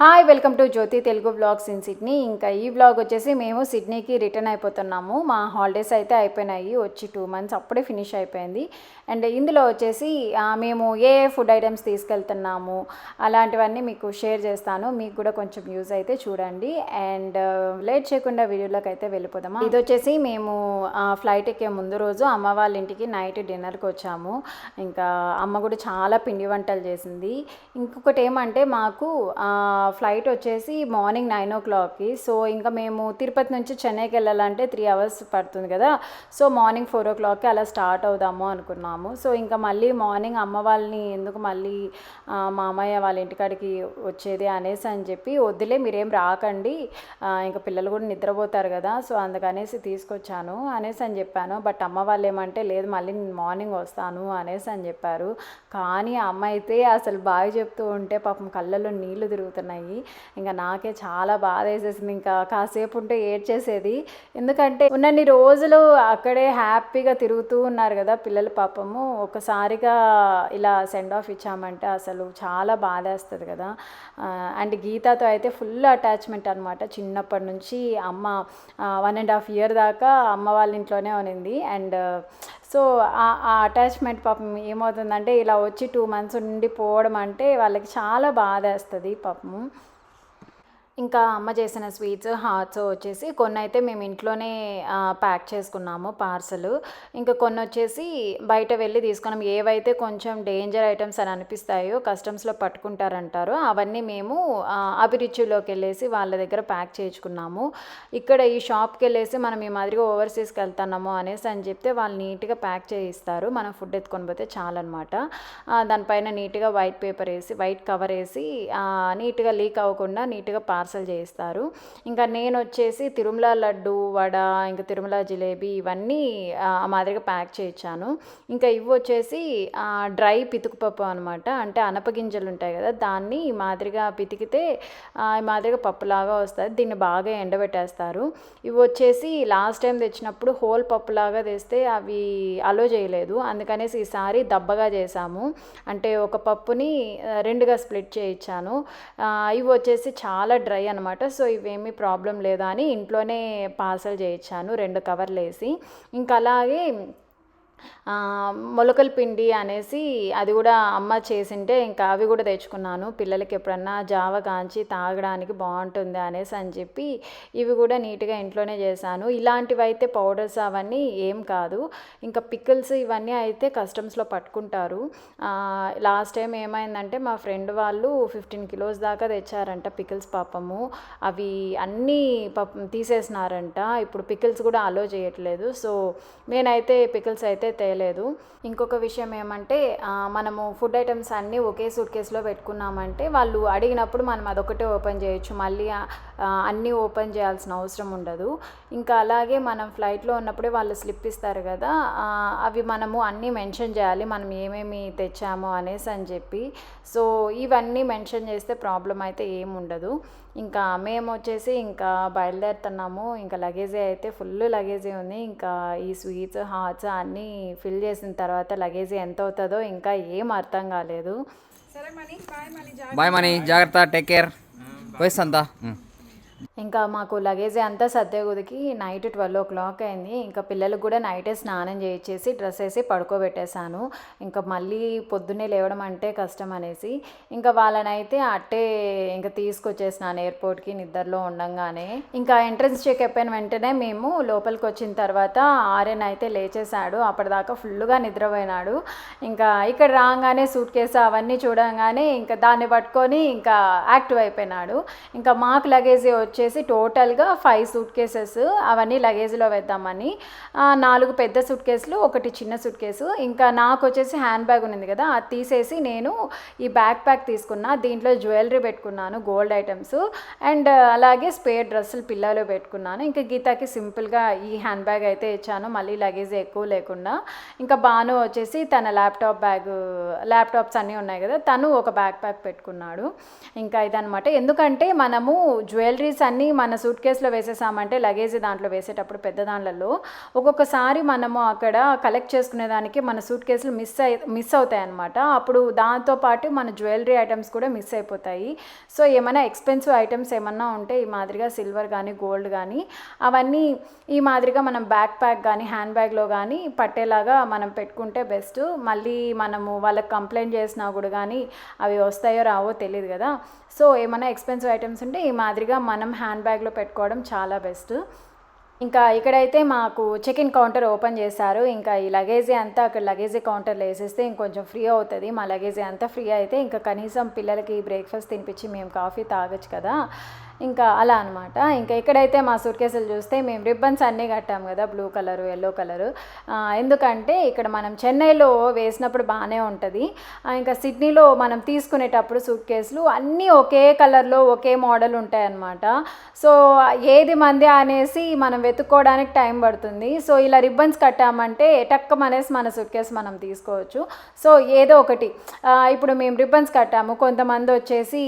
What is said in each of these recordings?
Hi welcome to Jyothi Telugu blogs in Sydney. ఇంకా ఈ blog వచ్చేసి మేము సిడ్నీకి రిటర్న్ అయిపోతున్నాము. మా హాలిడేస్ అయితే అయిపోయినాయి. వచ్చి టూ మంత్స్ అప్పుడే ఫినిష్ అయిపోయింది. అండ్ ఇందులో వచ్చేసి మేము ఏ ఏ ఫుడ్ ఐటమ్స్ తీసుకెళ్తున్నాము అలాంటివన్నీ మీకు షేర్ చేస్తాను. మీకు కూడా కొంచెం యూజ్ అయితే చూడండి. అండ్ లేట్ చేయకుండా వీడియోలోకి అయితే వెళ్ళిపోదామా? ఇది వచ్చేసి మేము ఫ్లైట్ ఎక్కే ముందు రోజు అమ్మ వాళ్ళ ఇంటికి నైట్ డిన్నర్కి వచ్చాము. ఇంకా అమ్మ కూడా చాలా పిండి వంటలు చేసింది. ఇంకొకటి ఏమంటే మాకు ఫ్లైట్ వచ్చేసి మార్నింగ్ నైన్ ఓ క్లాక్కి. సో ఇంకా మేము తిరుపతి నుంచి చెన్నైకి వెళ్ళాలంటే త్రీ అవర్స్ పడుతుంది కదా. సో మార్నింగ్ ఫోర్ ఓ క్లాక్కి అలా స్టార్ట్ అవుదాము అనుకున్నాము. సో ఇంకా మళ్ళీ మార్నింగ్ అమ్మ వాళ్ళని ఎందుకు మళ్ళీ మామయ్య వాళ్ళ ఇంటికాడికి వచ్చేది అనేసి అని చెప్పి వద్దులే మీరేం రాకండి. ఇంకా పిల్లలు కూడా నిద్రపోతారు కదా. సో అందుకనేసి తీసుకొచ్చాను అనేసి అని చెప్పాను. బట్ అమ్మ వాళ్ళు ఏమంటే లేదు మళ్ళీ నేను మార్నింగ్ వస్తాను అనేసి అని చెప్పారు. కానీ ఆ అమ్మ అయితే అసలు బాగా చెప్తూ ఉంటే పాపం కళ్ళల్లో నీళ్ళు తిరుగుతున్నాయి. ఇంకా నాకే చాలా బాధ వేసేసింది ఇంకా కాసేపు ఉంటే ఏడ్చేసేది. ఎందుకంటే ఉన్నన్ని రోజులు అక్కడే హ్యాపీగా తిరుగుతూ ఉన్నారు కదా పిల్లలు పాపము. ఒకసారిగా ఇలా సెండ్ ఆఫ్ ఇచ్చామంటే అసలు చాలా బాధేస్తుంది కదా. అండ్ గీతతో అయితే ఫుల్ అటాచ్మెంట్ అనమాట చిన్నప్పటి నుంచి అమ్మ వన్ అండ్ హాఫ్ ఇయర్ దాకా అమ్మ వాళ్ళ ఇంట్లోనే ఉన్నింది. అండ్ సో ఆ అటాచ్మెంట్ పాపం ఏమవుతుందంటే ఇలా వచ్చి టూ మంత్స్ ఉండి పోవడం అంటే వాళ్ళకి చాలా బాధ వేస్తుంది పాపము. ఇంకా అమ్మ చేసిన స్వీట్స్ హాట్స్ వచ్చేసి కొన్ని అయితే మేము ఇంట్లోనే ప్యాక్ చేసుకున్నాము పార్సల్. ఇంకా కొన్ని వచ్చేసి బయట వెళ్ళి తీసుకున్నాం. ఏవైతే కొంచెం డేంజర్ ఐటమ్స్ అని అనిపిస్తాయో కస్టమ్స్లో పట్టుకుంటారంటారో అవన్నీ మేము అభిరుచిలోకి వెళ్ళేసి వాళ్ళ దగ్గర ప్యాక్ చేయించుకున్నాము. ఇక్కడ ఈ షాప్కి వెళ్ళేసి మనం ఈ మాదిరిగా ఓవర్సీస్కి వెళ్తున్నాము అనేసి అని చెప్తే వాళ్ళు నీట్గా ప్యాక్ చేయిస్తారు. మనం ఫుడ్ ఎత్తుకొని పోతే చాలన్నమాట దానిపైన నీట్గా వైట్ పేపర్ వేసి వైట్ కవర్ వేసి నీట్గా లీక్ అవ్వకుండా నీట్గా పార్సల్ చేయిస్తారు. ఇంకా నేను వచ్చేసి తిరుమల లడ్డు వడ ఇంకా తిరుమల జిలేబీ ఇవన్నీ ఆ, మాదిరిగా ప్యాక్ చేయించాను ఇంకా ఇవి వచ్చేసి డ్రై పితుకుపప్పు అనమాట. అంటే అనపగింజలు ఉంటాయి కదా దాన్ని ఈ మాదిరిగా పితికితే ఈ మాదిరిగా పప్పులాగా వస్తుంది. దీన్ని బాగా ఎండబెట్టేస్తారు. ఇవి వచ్చేసి లాస్ట్ టైం తెచ్చినప్పుడు హోల్ పప్పులాగా తెస్తే అవి అలో చేయలేదు. అందుకనేసి ఈసారి దబ్బగా చేశాము. అంటే ఒక పప్పుని రెండుగా స్ప్లిట్ చేయించాను ఇవి వచ్చేసి చాలా డ్రై అనమాట సో ఇవేమీ ప్రాబ్లం లేదా అని ఇంట్లోనే పార్సల్ చేయించాను రెండు కవర్లు వేసి ఇంకా అలాగే మొలకల పిండి అనేసి అది కూడా అమ్మ చేసింటే ఇంకా అవి కూడా తెచ్చుకున్నాను. పిల్లలకి ఎప్పుడన్నా జావ కాంచి తాగడానికి బాగుంటుంది అనేసి అని చెప్పి ఇవి కూడా నీట్గా ఇంట్లోనే చేశాను. ఇలాంటివి అయితే పౌడర్స్ అవన్నీ ఏం కాదు. ఇంకా పికిల్స్ ఇవన్నీ అయితే కస్టమ్స్లో పట్టుకుంటారు. లాస్ట్ టైం ఏమైందంటే మా ఫ్రెండ్ వాళ్ళు ఫిఫ్టీన్ కిలోస్ దాకా తెచ్చారంట పికిల్స్ పాపము. అవి అన్నీ పాపం తీసేసినారంట. ఇప్పుడు పికిల్స్ కూడా అలో చేయట్లేదు. సో నేనైతే పికిల్స్ అయితే తేలేదు. ఇంకొక విషయం ఏమంటే మనము ఫుడ్ ఐటమ్స్ అన్నీ ఒకే సూట్ కేసులో పెట్టుకున్నామంటే వాళ్ళు అడిగినప్పుడు మనం అదొకటే ఓపెన్ చేయొచ్చు. మళ్ళీ అన్నీ ఓపెన్ చేయాల్సిన అవసరం ఉండదు. ఇంకా అలాగే మనం ఫ్లైట్లో ఉన్నప్పుడే వాళ్ళు స్లిప్ ఇస్తారు కదా అవి మనము అన్నీ మెన్షన్ చేయాలి మనం ఏమేమి తెచ్చామో అనేసి అని చెప్పి. సో ఇవన్నీ మెన్షన్ చేస్తే ప్రాబ్లం అయితే ఏం ఉండదు. ఇంకా మేము వచ్చేసి ఇంకా బయలుదేరుతున్నాము. ఇంకా లగేజీ అయితే ఫుల్ లగేజీ ఉంది. ఇంకా ఈ స్వీట్స్ హాట్స్ అన్నీ ఫిల్ చేసిన తర్వాత లగేజీ ఎంత అవుతుందో ఇంకా ఏం అర్థం కాలేదు. బాయ్ మనీ జాగ్రత్త. Take care. వయసు ఇంకా మాకు లగేజ్ అంతా సర్దేగుదికి నైట్ ట్వెల్వ్ ఓ క్లాక్ అయింది. ఇంకా పిల్లలకు కూడా నైటే స్నానం చేయించేసి డ్రెస్ వేసి పడుకోబెట్టేశాను. ఇంకా మళ్ళీ పొద్దున్నే లేవడం అంటే కష్టం అనేసి. ఇంకా వాళ్ళనైతే అట్టే ఇంకా తీసుకొచ్చేసినాను ఎయిర్పోర్ట్కి నిద్రలో ఉండంగానే. ఇంకా ఎంట్రన్స్ చెక్ అయిపోయిన వెంటనే మేము లోపలికి వచ్చిన తర్వాత ఆర్యన్ అయితే లేచేశాడు. అప్పటిదాకా ఫుల్గా నిద్రపోయినాడు. ఇంకా ఇక్కడ రాగానే సూట్ కేసు అవన్నీ చూడంగానే ఇంకా దాన్ని పట్టుకొని ఇంకా యాక్టివ్ అయిపోయినాడు. ఇంకా మాకు లగేజీ వచ్చేసి టోటల్గా ఫైవ్ సూట్ కేసెస్ అవన్నీ లగేజ్లో వేద్దామని నాలుగు పెద్ద సూట్ కేసులు ఒకటి చిన్న సూట్ కేసు. ఇంకా నాకు వచ్చేసి హ్యాండ్ బ్యాగ్ ఉంది కదా అది తీసేసి నేను ఈ బ్యాక్ ప్యాక్ తీసుకున్నా. దీంట్లో జ్యువెలరీ పెట్టుకున్నాను గోల్డ్ ఐటమ్స్. అండ్ అలాగే స్పేర్ డ్రెస్సులు పిల్లలు పెట్టుకున్నాను. ఇంకా గీతాకి సింపుల్గా ఈ హ్యాండ్ బ్యాగ్ అయితే ఇచ్చాను మళ్ళీ లగేజ్ ఎక్కువ లేకుండా. ఇంకా బాను వచ్చేసి తన ల్యాప్టాప్ బ్యాగ్ ల్యాప్టాప్స్ అన్నీ ఉన్నాయి కదా తను ఒక బ్యాక్ ప్యాక్ పెట్టుకున్నాడు. ఇంకా ఇదనమాట ఎందుకంటే మనము జ్యువెలరీస్ అన్నీ అన్నీ మన సూట్ కేసులో వేసేసామంటే లగేజ్ దాంట్లో వేసేటప్పుడు పెద్ద దాంట్లలో ఒక్కొక్కసారి మనము అక్కడ కలెక్ట్ చేసుకునే దానికి మన సూట్ కేసులు మిస్ అయి మిస్ అవుతాయి అనమాట అప్పుడు దాంతోపాటు మన జ్యువెలరీ ఐటమ్స్ కూడా మిస్ అయిపోతాయి. సో ఏమైనా ఎక్స్పెన్సివ్ ఐటమ్స్ ఏమన్నా ఉంటే ఈ మాదిరిగా సిల్వర్ కానీ గోల్డ్ కానీ అవన్నీ ఈ మాదిరిగా మనం బ్యాక్ ప్యాక్ కానీ హ్యాండ్ బ్యాగ్లో కానీ పట్టేలాగా మనం పెట్టుకుంటే బెస్ట్ మళ్ళీ మనము వాళ్ళకి కంప్లైంట్ చేసినా కూడా కానీ అవి వస్తాయో రావో తెలియదు కదా. సో ఏమైనా ఎక్స్పెన్సివ్ ఐటమ్స్ ఉంటే ఈ మాదిరిగా మనం హ్యాండ్ బ్యాగ్లో పెట్టుకోవడం చాలా బెస్ట్. ఇంకా ఇక్కడైతే మాకు చెక్ ఇన్ కౌంటర్ ఓపెన్ చేశారు. ఇంకా ఈ లగేజీ అంతా అక్కడ లగేజీ కౌంటర్లో వేసేస్తే ఇంకొంచెం ఫ్రీ అవుతుంది. మా లగేజీ అంతా ఫ్రీ అయితే ఇంకా కనీసం పిల్లలకి బ్రేక్ఫాస్ట్ తినిపించి మేము కాఫీ తాగొచ్చు కదా. ఇంకా అలా అనమాట ఇంకా ఇక్కడైతే మా సూట్ కేసులు చూస్తే మేము రిబ్బన్స్ అన్నీ కట్టాము కదా బ్లూ కలరు ఎల్లో కలరు. ఎందుకంటే ఇక్కడ మనం చెన్నైలో వేసినప్పుడు బాగానే ఉంటుంది. ఇంకా సిడ్నీలో మనం తీసుకునేటప్పుడు సూట్ కేసులు అన్నీ ఒకే కలర్లో ఒకే మోడల్ ఉంటాయన్నమాట. సో ఏది మంది అనేసి మనం వెతుక్కోవడానికి టైం పడుతుంది. సో ఇలా రిబ్బన్స్ కట్టామంటే టక్కమనేసి మన సూట్ కేసు మనం తీసుకోవచ్చు. సో ఏదో ఒకటి. ఇప్పుడు మేము రిబ్బన్స్ కట్టాము. కొంతమంది వచ్చేసి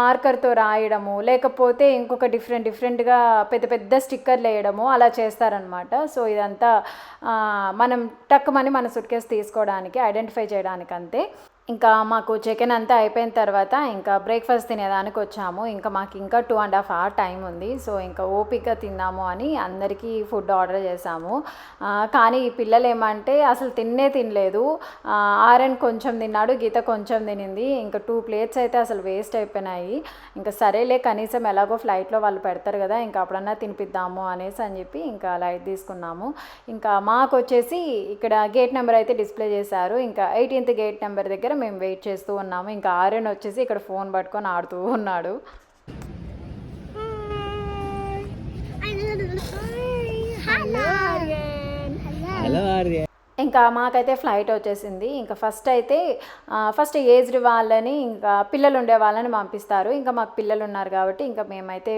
మార్కర్తో రాయడము లేకపోతే లేకపోతే ఇంకొక డిఫరెంట్ డిఫరెంట్గా పెద్ద పెద్ద స్టిక్కర్లు వేయడము అలా చేస్తారనమాట సో ఇదంతా మనం టక్కుమని మన సుట్కేస్ తీసుకోవడానికి ఐడెంటిఫై చేయడానికి అంతే ఇంకా మాకు చికెన్ అంతా అయిపోయిన తర్వాత ఇంకా బ్రేక్ఫాస్ట్ తినేదానికి వచ్చాము. ఇంకా మాకు ఇంకా two and half hour time ఉంది. సో ఇంకా ఓపిక తిందాము అని అందరికీ ఫుడ్ ఆర్డర్ చేసాము కానీ ఈ పిల్లలు ఏమంటే అసలు తిన్నే తినలేదు. ఆర్ఎన్ కొంచెం తిన్నాడు గీత కొంచెం తినింది. ఇంకా టూ ప్లేట్స్ అయితే అసలు వేస్ట్ అయిపోయినాయి. ఇంకా సరేలే కనీసం ఎలాగో ఫ్లైట్లో వాళ్ళు పెడతారు కదా ఇంకా అప్పుడన్నా తినిపిద్దాము అనేసి అని చెప్పి ఇంకా లైట్ తీసుకున్నాము. ఇంకా మాకు వచ్చేసి ఇక్కడ గేట్ నెంబర్ అయితే డిస్ప్లే చేశారు. ఇంకా ఎయిటీన్త్ గేట్ నెంబర్ దగ్గర మేము వెయిట్ చేస్తూ ఉన్నాము. ఇంకా ఆర్యన్ వచ్చేసి ఇక్కడ ఫోన్ పట్టుకొని ఆడుతూ ఉన్నాడు. హలో ఇంకా మాకైతే ఫ్లైట్ వచ్చేసింది. ఇంకా ఫస్ట్ అయితే ఫస్ట్ ఏజ్డ్ వాళ్ళని ఇంకా పిల్లలు ఉండే వాళ్ళని పంపిస్తారు. ఇంకా మాకు పిల్లలు ఉన్నారు కాబట్టి ఇంకా మేమైతే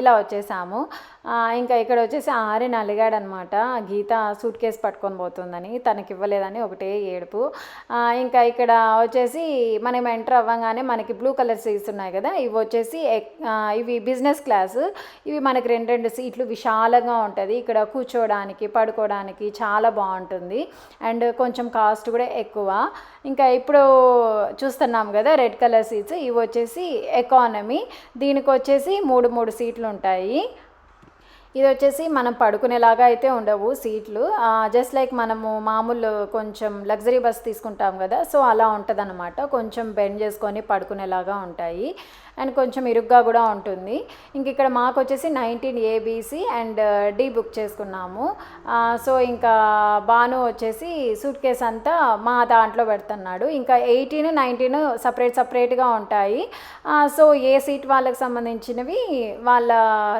ఇలా వచ్చేసాము. ఇంకా ఇక్కడ వచ్చేసి ఆర్యన్ అలిగాడనమాట. గీత సూట్ కేసు పట్టుకొని పోతుందని తనకి ఇవ్వలేదని ఒకటే ఏడుపు. ఇంకా ఇక్కడ వచ్చేసి మనం ఎంటర్ అవ్వగానే మనకి బ్లూ కలర్ సీట్స్ ఉన్నాయి కదా ఇవి వచ్చేసి ఎక్- ఇవి బిజినెస్ క్లాస్. ఇవి మనకి రెండు రెండు సీట్లు విశాలంగా ఉంటుంది. ఇక్కడ కూర్చోవడానికి పడుకోవడానికి చాలా బాగుంటుంది. అండ్ కొంచెం కాస్ట్ కూడా ఎక్కువ. ఇంకా ఇప్పుడు చూస్తున్నాం కదా రెడ్ కలర్ సీట్స్. ఇవి వచ్చేసి ఎకానమీ. దీనికి వచ్చేసి మూడు మూడు సీట్లు ఉంటాయి. ఇది వచ్చేసి మనం పడుకునేలాగా అయితే ఉండవు సీట్లు. జస్ట్ లైక్ మనము మామూలు కొంచెం లగ్జరీ బస్ తీసుకుంటాం కదా సో అలా ఉంటుంది కొంచెం బెండ్ చేసుకొని పడుకునేలాగా ఉంటాయి. అండ్ కొంచెం ఇరుగ్గా కూడా ఉంటుంది. ఇంక ఇక్కడ మాకు వచ్చేసి nineteen ABC and D book చేసుకున్నాము. సో ఇంకా బాను వచ్చేసి సూట్ కేస్ అంతా మా దాంట్లో పెడుతున్నాడు. ఇంకా ఎయిటీన్ నైన్టీన్ సపరేట్ సపరేట్గా ఉంటాయి. సో ఏ సీట్ వాళ్ళకి సంబంధించినవి వాళ్ళ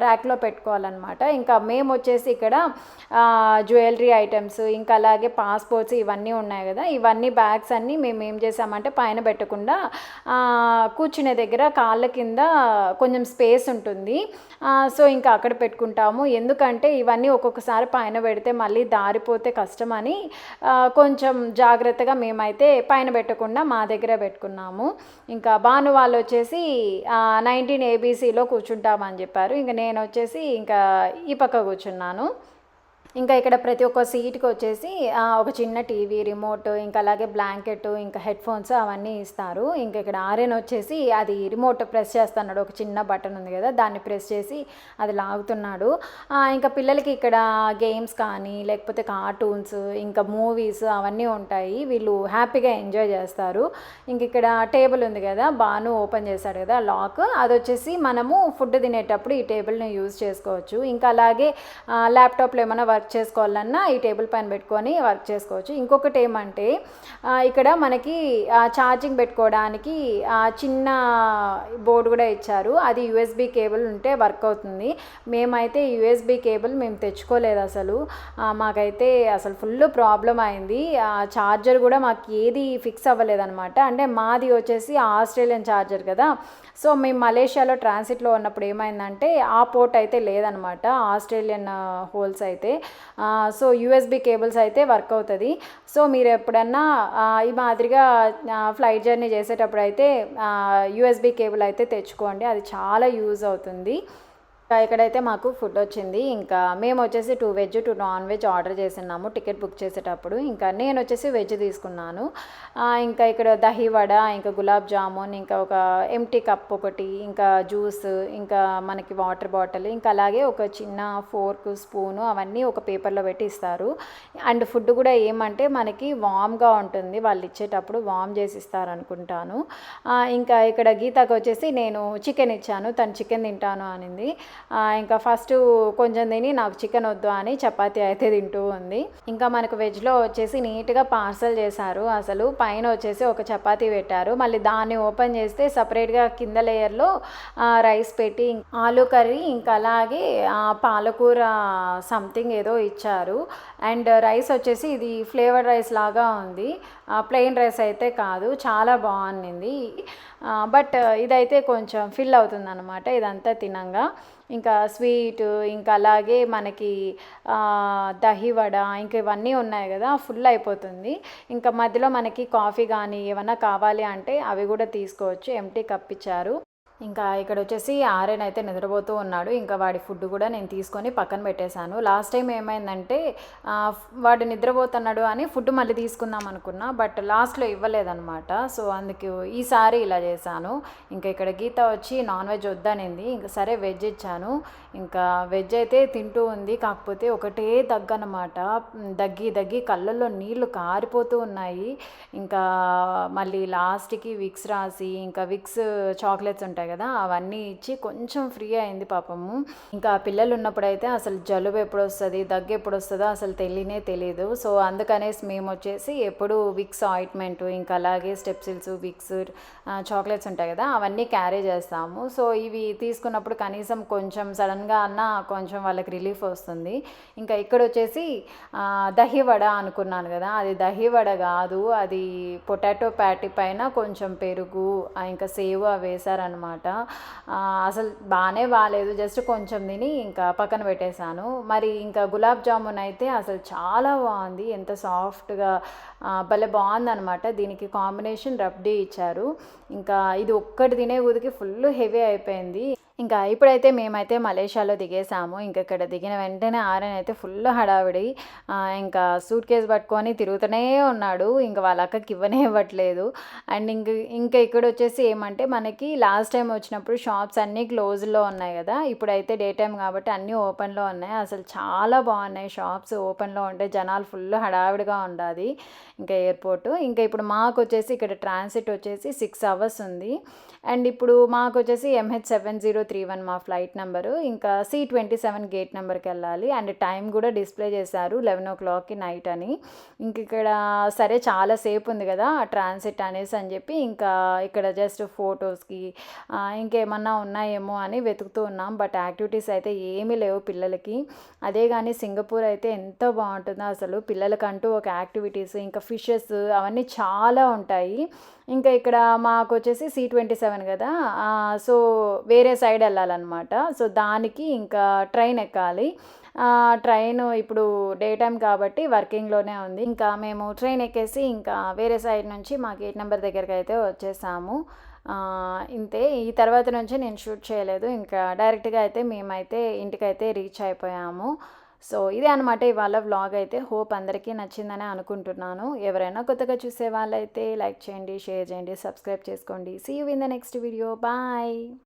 ర్యాక్లో పెట్టుకోవాలన్నమాట. ఇంకా మేము వచ్చేసి ఇక్కడ జ్యువెలరీ ఐటమ్స్ ఇంకా అలాగే పాస్పోర్ట్స్ ఇవన్నీ ఉన్నాయి కదా. ఇవన్నీ బ్యాగ్స్ అన్నీ మేము ఏం చేసామంటే పైన పెట్టకుండా కూర్చునే దగ్గర కాళ్ళ కింద కొంచెం స్పేస్ ఉంటుంది. సో ఇంకా అక్కడ పెట్టుకుంటాము. ఎందుకంటే ఇవన్నీ ఒక్కొక్కసారి పైన పెడితే మళ్ళీ దారిపోతే కష్టమని కొంచెం జాగ్రత్తగా మేమైతే పైన పెట్టకుండా మా దగ్గర పెట్టుకున్నాము. ఇంకా భాను వాళ్ళు వచ్చేసి నైన్టీన్ ఏబీసీలో కూర్చుంటామని చెప్పారు. ఇంకా నేను వచ్చేసి ఇంకా ఈ పక్క కూర్చున్నాను. ఇంకా ఇక్కడ ప్రతి ఒక్క సీట్కి వచ్చేసి ఒక చిన్న టీవీ రిమోట్ ఇంకా అలాగే బ్లాంకెట్ ఇంకా హెడ్ ఫోన్స్ అవన్నీ ఇస్తారు. ఇంకా ఇక్కడ ఆర్యన్ వచ్చేసి అది రిమోట్ ప్రెస్ చేస్తున్నాడు. ఒక చిన్న బటన్ ఉంది కదా దాన్ని ప్రెస్ చేసి అది లాగుతున్నాడు. ఇంకా పిల్లలకి ఇక్కడ గేమ్స్ కానీ లేకపోతే కార్టూన్స్ ఇంకా మూవీస్ అవన్నీ ఉంటాయి. వీళ్ళు హ్యాపీగా ఎంజాయ్ చేస్తారు. ఇంక ఇక్కడ టేబుల్ ఉంది కదా బాను ఓపెన్ చేశాడు కదా లాక్ అది వచ్చేసి మనము ఫుడ్ తినేటప్పుడు ఈ టేబుల్ని యూజ్ చేసుకోవచ్చు. ఇంకా అలాగే ల్యాప్టాప్లో ఏమైనా వర్క్ చేసుకోవాలన్నా ఈ టేబుల్ పైన పెట్టుకొని వర్క్ చేసుకోవచ్చు. ఇంకొకటి ఏమంటే ఇక్కడ మనకి ఛార్జింగ్ పెట్టుకోవడానికి చిన్న బోర్డు కూడా ఇచ్చారు. అది యూఎస్బి కేబుల్ ఉంటే వర్క్ అవుతుంది. మేమైతే యూఎస్బి కేబుల్ మేము తెచ్చుకోలేదు అసలు. మాకైతే అసలు ఫుల్ ప్రాబ్లం అయింది. ఆ ఛార్జర్ కూడా మాకు ఏది ఫిక్స్ అవ్వలేదన్నమాట. అంటే మాది వచ్చేసి ఆస్ట్రేలియన్ ఛార్జర్ కదా. సో మేము మలేషియాలో ట్రాన్సిట్లో ఉన్నప్పుడు ఏమైందంటే ఆ పోర్ట్ అయితే లేదనమాట ఆస్ట్రేలియన్ హోల్స్ అయితే. సో యూఎస్బి కేబుల్స్ అయితే వర్క్ అవుతుంది. సో మీరు ఎప్పుడన్నా ఈ మాదిరిగా ఫ్లైట్ జర్నీ చేసేటప్పుడు అయితే యూఎస్బి కేబుల్ అయితే తెచ్చుకోండి. అది చాలా యూజ్ అవుతుంది. ఇక్కడైతే మాకు ఫుడ్ వచ్చింది. ఇంకా మేము వచ్చేసి two veg two non veg order చేసినాము టికెట్ బుక్ చేసేటప్పుడు. ఇంకా నేను వచ్చేసి వెజ్ తీసుకున్నాను. ఇంకా ఇక్కడ దహి వడ ఇంకా గులాబ్ జామున్ ఇంకా ఒక ఎంటీ కప్ ఒకటి ఇంకా జ్యూస్ ఇంకా మనకి వాటర్ బాటిల్ ఇంకా అలాగే ఒక చిన్న ఫోర్క్ స్పూను అవన్నీ ఒక పేపర్లో పెట్టి ఇస్తారు. అండ్ ఫుడ్ కూడా ఏమంటే మనకి వామ్గా ఉంటుంది. వాళ్ళు ఇచ్చేటప్పుడు వామ్ చేసి ఇస్తారు అనుకుంటాను. ఇంకా ఇక్కడ గీతకు వచ్చేసి నేను చికెన్ ఇచ్చాను. తను చికెన్ తింటాను అనింది. ఇంకా ఫస్ట్ కొంచెం తిని నాకు చికెన్ వద్దు అని చపాతీ అయితే తింటూ ఉంది. ఇంకా మనకు వెజ్లో వచ్చేసి నీట్గా పార్సల్ చేశారు. అసలు పైన వచ్చేసి ఒక చపాతీ పెట్టారు. మళ్ళీ దాన్ని ఓపెన్ చేస్తే సపరేట్గా కింద లేయర్లో రైస్ పెట్టి ఆలు కర్రీ ఇంకా అలాగే పాలకూర సంథింగ్ ఏదో ఇచ్చారు. అండ్ రైస్ వచ్చేసి ఇది ఫ్లేవర్డ్ రైస్ లాగా ఉంది. ప్లెయిన్ రైస్ అయితే కాదు. చాలా బాగుంది బట్ ఇదైతే కొంచెం ఫిల్ అవుతుంది అనమాట ఇదంతా తినంగా. ఇంకా స్వీట్ ఇంకా అలాగే మనకి దహి వడ ఇంకా ఇవన్నీ ఉన్నాయి కదా ఫుల్ అయిపోతుంది. ఇంకా మధ్యలో మనకి కాఫీ కానీ ఏమన్నా కావాలి అంటే అవి కూడా తీసుకోవచ్చు. ఎంటీ కప్ ఇచ్చారు. ఇంకా ఇక్కడ వచ్చేసి ఆర్యన్ అయితే నిద్రపోతూ ఉన్నాడు. ఇంకా వాడి ఫుడ్ కూడా నేను తీసుకొని పక్కన పెట్టేశాను. లాస్ట్ టైం ఏమైందంటే వాడు నిద్రపోతున్నాడు అని ఫుడ్ మళ్ళీ తీసుకుందాం అనుకున్నా బట్ లాస్ట్లో ఇవ్వలేదన్నమాట. సో అందుకు ఈసారి ఇలా చేశాను. ఇంకా ఇక్కడ గీత వచ్చి నాన్ వెజ్ వద్దనింది. ఇంకా సరే వెజ్ ఇచ్చాను. ఇంకా వెజ్ అయితే తింటూ ఉంది. కాకపోతే ఒకటే దగ్గనమాట. దగ్గి దగ్గి కళ్ళల్లో నీళ్ళు కారిపోతూ ఉన్నాయి. ఇంకా మళ్ళీ లాస్ట్కి విక్స్ రాసి ఇంకా విక్స్ చాక్లెట్స్ ఉంటాయి కదా అవన్నీ ఇచ్చి కొంచెం ఫ్రీ అయింది పాపము. ఇంకా పిల్లలు ఉన్నప్పుడైతే అసలు జలుబు ఎప్పుడు వస్తుంది దగ్గు ఎప్పుడు వస్తుందో అసలు తెలియనే తెలియదు సో అందుకనేసి మేము వచ్చేసి ఎప్పుడు విక్స్ ఆయింట్మెంట్ ఇంకా అలాగే స్టెప్సిల్స్ విక్స్ చాక్లెట్స్ ఉంటాయి కదా అవన్నీ క్యారీ చేస్తాము. సో ఇవి తీసుకున్నప్పుడు కనీసం కొంచెం సడన్గా అన్న కొంచెం వాళ్ళకి రిలీఫ్ వస్తుంది. ఇంకా ఇక్కడ వచ్చేసి దహివడ అనుకున్నాను కదా అది దహివడ కాదు అది పొటాటో ప్యాటీ పైన కొంచెం పెరుగు ఇంకా సేవ్ అవి అనమాట అసలు బాగానే బాగాలేదు జస్ట్ కొంచెం తిని ఇంకా పక్కన పెట్టేశాను. మరి ఇంకా గులాబ్ జామున్ అయితే అసలు చాలా బాగుంది. ఎంత సాఫ్ట్గా భలే బాగుందనమాట దీనికి కాంబినేషన్ రబ్డీ ఇచ్చారు. ఇంకా ఇది ఒక్కటి తినే కుదికి ఫుల్ హెవీ అయిపోయింది. ఇంకా ఇప్పుడైతే మేమైతే మలేషియాలో దిగేసాము. ఇంకా ఇక్కడ దిగిన వెంటనే ఆర్యన్ అయితే ఫుల్ హడావిడి. ఇంకా సూట్ కేసు పట్టుకొని తిరుగుతూనే ఉన్నాడు. ఇంకా వాళ్ళ అక్కకి ఇవ్వనే ఇవ్వట్లేదు. అండ్ ఇంక ఇంకా ఇక్కడ వచ్చేసి ఏమంటే మనకి లాస్ట్ టైం వచ్చినప్పుడు షాప్స్ అన్నీ క్లోజ్లో ఉన్నాయి కదా. ఇప్పుడైతే డే టైం కాబట్టి అన్నీ ఓపెన్లో ఉన్నాయి. అసలు చాలా బాగున్నాయి షాప్స్ ఓపెన్లో ఉంటే జనాలు ఫుల్ హడావిడిగా ఉండాలి. ఇంకా ఎయిర్పోర్ట్. ఇంకా ఇప్పుడు మాకు వచ్చేసి ఇక్కడ ట్రాన్సిట్ వచ్చేసి సిక్స్ అవర్స్ ఉంది. అండ్ ఇప్పుడు మాకు వచ్చేసి MH seven zero three one మా ఫ్లైట్ నెంబరు. ఇంకా సి ట్వంటీ సెవెన్ గేట్ నెంబర్కి వెళ్ళాలి. అండ్ టైం కూడా డిస్ప్లే చేశారు లెవెన్ ఓ క్లాక్కి నైట్ అని. ఇంక ఇక్కడ సరే చాలా సేపు ఉంది కదా ట్రాన్సిట్ అనేసి అని చెప్పి ఇంకా ఇక్కడ జస్ట్ ఫొటోస్కి ఇంకేమన్నా ఉన్నాయేమో అని వెతుకుతూ ఉన్నాం. బట్ యాక్టివిటీస్ అయితే ఏమీ లేవు పిల్లలకి. అదే కానీ సింగపూర్ అయితే ఎంత బాగుంటుందో అసలు పిల్లలకంటూ ఒక యాక్టివిటీస్ ఇంకా ఫిషెస్ అవన్నీ చాలా ఉంటాయి. ఇంకా ఇక్కడ మాకు వచ్చేసి సి ట్వంటీ సెవెన్ కదా సో వేరే సైడ్ వెళ్ళాలన్నమాట. సో దానికి ఇంకా ట్రైన్ ఎక్కాలి. ట్రైన్ ఇప్పుడు డే టైం కాబట్టి వర్కింగ్లోనే ఉంది. ఇంకా మేము ట్రైన్ ఎక్కేసి ఇంకా వేరే సైడ్ నుంచి మా గేట్ నెంబర్ దగ్గరికి అయితే వచ్చేసాము. ఇంతే. ఈ తర్వాత నుంచి నేను షూట్ చేయలేదు. ఇంకా డైరెక్ట్గా అయితే మేమైతే ఇంటికైతే రీచ్ అయిపోయాము. సో ఇదే అనమాట ఇవాళ వ్లాగ్ అయితే. హోప్ అందరికీ నచ్చిందని అనుకుంటున్నాను. ఎవరైనా కొత్తగా చూసే వాళ్ళైతే లైక్ చేయండి షేర్ చేయండి సబ్స్క్రైబ్ చేసుకోండి. See you in the next video bye